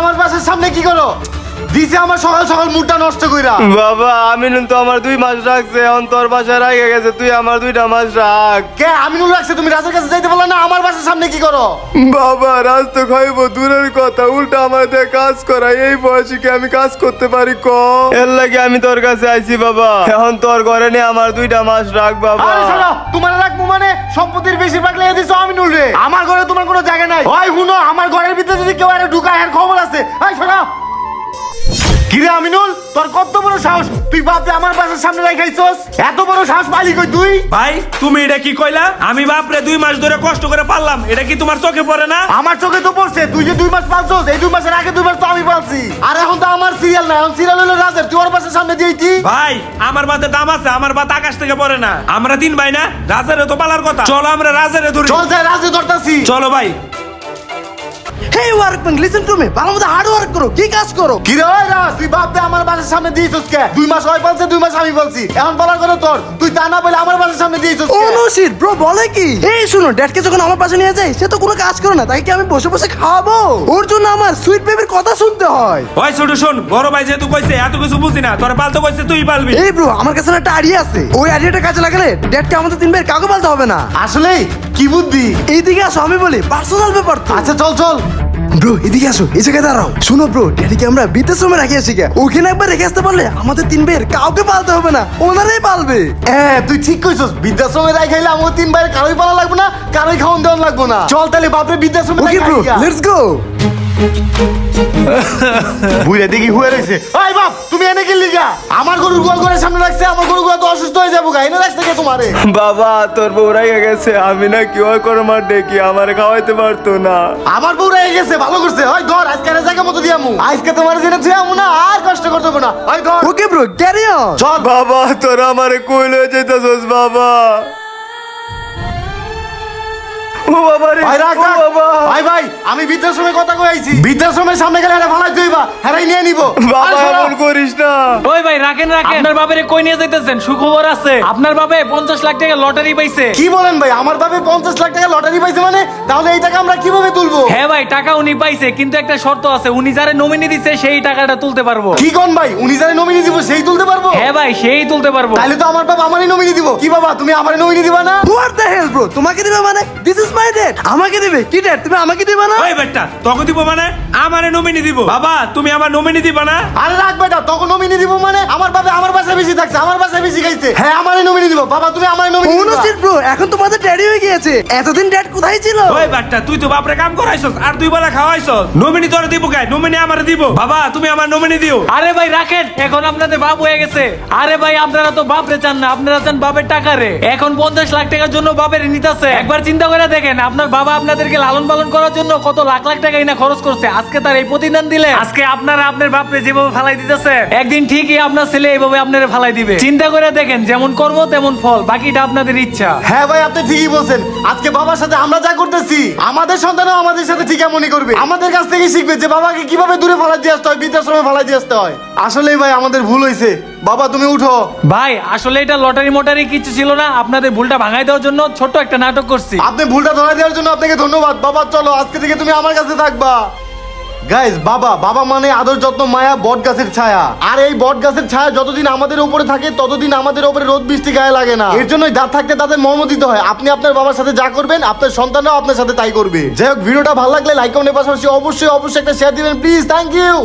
আমার বাসার সামনে কি করো? দিছে আমার সকাল সকাল মুডটা নষ্ট কইরা। বাবা আমিনুল তো আমার দুই মাস রাখছে এখন তোর বাসায় রাখে গেছে তুই আমার দুইটা মাস রাখ। কে আমিনুল রাখছে? তুমি রাজের কাছে যাইতে পারলে না আমার বাসার সামনে কি করো? বাবা রাজ তো খাইব দূরের কথা উল্টা আমার দিয়ে কাজ করাই এই বয়সে কি আমি কাজ করতে পারি ক? এর লাগে আমি তোর কাছে আইছি বাবা। এখন তোর ঘরে নিয়ে আমার দুইটা মাস রাখ বাবা। আরে শোনো তোমার রাখব মানে সম্পত্তির বেশিরভাগ লেগে দিছো আমিনুল রে আমার ঘরে তোমার কোনো জায়গা নাই। হয় হুনো আমার ঘরের ভিতরে যদি কেউ আরে ঢুকায় এর খবর আছে। শোনো কিরে আমিনুল তোর কত বড় সাহস? তুই বাপরে আমার বাসার সামনে রাখাইছস এত বড় সাহস পালি কই তুই? ভাই তুমি এটা কি কইলা? আমি বাপরে দুই মাস ধরে কষ্ট করে পারলাম এটা কি তোমার চোখে পড়ে না? আমার চোখে তো পড়ছে তুই যে দুই মাস পালছস এই দুই মাসের আগে দুই মাস তো আমি পালছি। আর এখন তো আমার সিরিয়াল না এখন সিরিয়াল হলো রাজের তুই ওর বাসার সামনে দিয়েছি ভাই আমার বাতে দাম আছে আমার বাত আকাশ থেকে পড়ে না। আমরা তিন ভাই না রাজারে তো পালার কথা। চলো আমরা রাজারে ধরি। চল যাই রাজে ধরতাছি। চলো ভাই। Hey workman listen to me ভালো মতো হার্ড ওয়ার্ক করো কি কাজ করো? কি রে ওই রাজ? তুই বাপরে আমার বাসার সামনে দিয়েছস কে? দুই মাস ওই পালছে দুই মাস আমি বলছি। এখন বলার কথা তোর। তুই তা না বলে আমার বাসার সামনে দিয়েছস কে? নো ব্রো বলে কি? এই শুনো ড্যাডকে যখন আমার পাশে নিয়ে যাই সে তো কোনো কাজ করে না তাই কি আমি বসে বসে খাওয়াবো ওর জন্য আমার সুইট বেবির কথা শুনতে হয়। ওই ছোট শোন বড় ভাই যেহেতু কইছে এত কিছু বুঝি না তোর পালতে কইছে তুই পালবি। এই ব্রো আমার কাছে না একটা আইডিয়া আছে। ওই আইডিয়াটা কাজে লাগালে ড্যাডকে আমাদের তিন ভাইয়ের কাউকে বলতে হবে না। আসলে কি বুদ্ধি? এইদিকে আসো আমি বলি পার্সোনাল ব্যাপার আচ্ছা চল চল। ব্রো এদিকে আসো এই জায়গায় দাঁড়াও। শুনো ব্রো ড্যাডিকে আমরা বৃদ্ধাশ্রমে রাখি আসি গে ওখানে একবার রেখে আসতে পারলে আমাদের তিন ভাইয়ের কাউকে পালতে হবে না ওনারাই পালবে। হ্যাঁ তুই ঠিক কইছস বৃদ্ধাশ্রমে রাই খাইলে আমার তিন ভাইয়ের কারোই পালা লাগবে না কারোই খাওয়ান দেওয়ান লাগবে না। চল তাহলে বাপরে বৃদ্ধাশ্রমে ওকে ব্রো লেটস গো বুঝে দেখি হুয়ে রয়েছে? ওই বাপ তুমি এনে কি লিগা আমার গরুর গোয়াল ঘরের সামনে রাখছে আমার গরু গোয়া তো অসুস্থ হয়ে যাব গা। এনে রাখছে কে তোমারে? বাবা তোর বউ রাখে গেছে। আমি না কি ওই করে মার ডেকে আমার খাওয়াইতে পারতো না। আমার বউ রেগে গেছে ভালো করছে। ওই ধর আজকে আর জায়গা মতো দিয়ামু আজকে তোমার জেনে থুয়ামু না আর কষ্ট করতে হবে না। ওই ধর। ওকে ব্রো ক্যারি অন চল। বাবা তোর আমারে কই লয়ে যেতেছস বাবা। ও বাবা রে। ভাই রাখ রাখ। ভাই ভাই আমি বৃদ্ধাশ্রমের কথা কইছি বৃদ্ধাশ্রমের সামনে গেলে এটা ফালাই দিবা হেরাই নিয়ে নিব। বাবা এমন করিস না। ওই ভাই রাখেন রাখেন আপনার বাবারে কই নিয়ে যাইতেছেন? সুখবর আছে। আপনার বাবে পঞ্চাশ লাখ টাকা লটারি পাইছে। কি বলেন ভাই আমার বাপে পঞ্চাশ লাখ টাকা লটারি পাইছে মানে? তাহলে এই টাকা আমরা কীভাবে তুলবো? হ্যাঁ ভাই টাকা উনি পাইছে কিন্তু একটা শর্ত আছে। উনি যারা নমিনি দিচ্ছে সেই টাকাটা তুলতে পারব। কি কোন ভাই? উনি যারা নমিনি দিব সেই তুলতে পারব? হ্যাঁ ভাই সেই তুলতে পারব। তাহলে তো আমার বাবা আমারই নমিনি দিব। কি বাবা তুমি আমারই নমিনি দিবা না? হোয়াট দ্য হেল ব্রো তোমাকে দিবে মানে? দিস ইজ মাই আমাকে দিবে। কি তুমি আমাকে দিবে না? ওই বেটা তোকে দিব মানে? আমারে নমিনি দিব। বাবা তুমি আমার নমিনি দিবা না? আরে রাখ বেটা তখন নমিনি দিব মানে? আমার বাবা আমার বাসায় বেশি থাকছে আমার বাসায় বেশি খাইছে। হ্যাঁ আমারই নমিনি দিব। বাবা তুমি আমারই নমিনি দিবা। ব্রো এখন তোমাদের ড্যাডি হয়ে গিয়েছে। এতদিন ড্যাড কোথায় ছিল? ওই বাট্টা তুই তো বাপরে কাম করাইছস আর দুই বেলা খাওয়াইছস। নমিনি তোরে দিব গাই নমিনি আমারে দিব। বাবা তুমি আমার নমিনি দিও। আরে ভাই রাখেন এখন আপনাদের বাপ হয়ে গেছে। আরে ভাই আপনারা তো বাপরে চান না আপনারা চান বাপের টাকা রে। এখন পঞ্চাশ লাখ টাকার জন্য বাপের নিতেছে। একবার চিন্তা করে দেখেন, আপনার বাবা আপনাদেরকে লালন পালন করার জন্য কত লাখ লাখ টাকা না খরচ করছে। আজকে তার এই প্রতিদান দিলে আজকে আপনারা আপনার বাপরে যেভাবে ফালাই দিতেছে একদিন ঠিকই আপনার ছেলে এইভাবে আপনারা ফালাই দিবে। চিন্তা করে দেখেন, যেমন করব তেমন ফল, বাকিটা আপনাদের ইচ্ছা। হ্যাঁ ভাই, আপনি ঠিকই বলছেন। আজকে বাবার সাথে আমরা যা করতেছি, আমাদের সন্তানও আমাদের সাথে ঠিক এমনই করবে। আমাদের কাছ থেকে শিখবে যে বাবাকে কীভাবে দূরে ফালাই দিয়ে আসতে হয়, বৃদ্ধাশ্রমে ফালাই দিয়ে আসতে হয়। আসলেই ভাই, আমাদের ভুল হয়েছে বাবা তুমি উঠো। ভাই আসলে এটা লটারি মোটারি কিছু ছিল না। আপনাদের ভুলটা ভাঙাই দেওয়ার জন্য ছোট্ট একটা নাটক করছি। আপনি ভুলটা ধরা দেওয়ার জন্য আপনাকে ধন্যবাদ। বাবা চলো আজকে থেকে তুমি আমার কাছে থাকবা। গাইজ বাবা বাবা মানে আদর যত্ন মায়া বট গাছের ছায়া। আর এই বট গাছের ছায়া যতদিন আমাদের উপরে থাকে ততদিন আমাদের উপরে রোদ বৃষ্টি গায়ে লাগে না। এর জন্যই দাঁত থাকতে তাদের মর্ম দিতে হয়। আপনি আপনার বাবার সাথে যা করবেন আপনার সন্তানরাও আপনার সাথে তাই করবে। যাই হোক ভিডিওটা ভালো লাগলে লাইক কমেন্টের পাশাপাশি অবশ্যই অবশ্যই একটা শেয়ার দিবেন। Please thank you